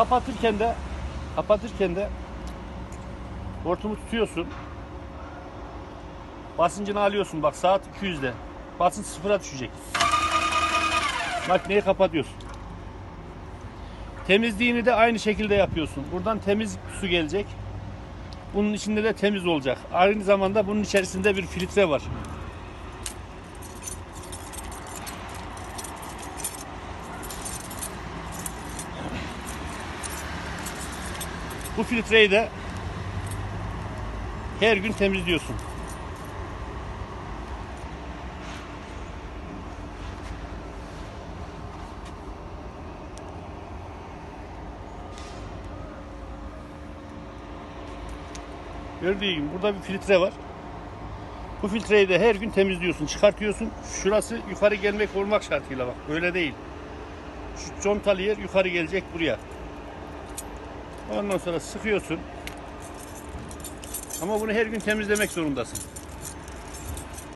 kapatırken de kapatırken de hortumu tutuyorsun. Basıncını alıyorsun bak saat 200'de. Basınç sıfıra düşecek. Makineyi kapatıyorsun. Temizliğini de aynı şekilde yapıyorsun. Buradan temiz su gelecek. Bunun içinde de temiz olacak. Aynı zamanda bunun içerisinde bir filtre var. Bu filtreyi de her gün temizliyorsun. Gördüğün gibi burada bir filtre var. Bu filtreyi de her gün temizliyorsun, çıkartıyorsun. Şurası yukarı gelmek olmak şartıyla bak. Böyle değil. Şu contalı yer yukarı gelecek buraya. Ondan sonra sıkıyorsun. Ama bunu her gün temizlemek zorundasın.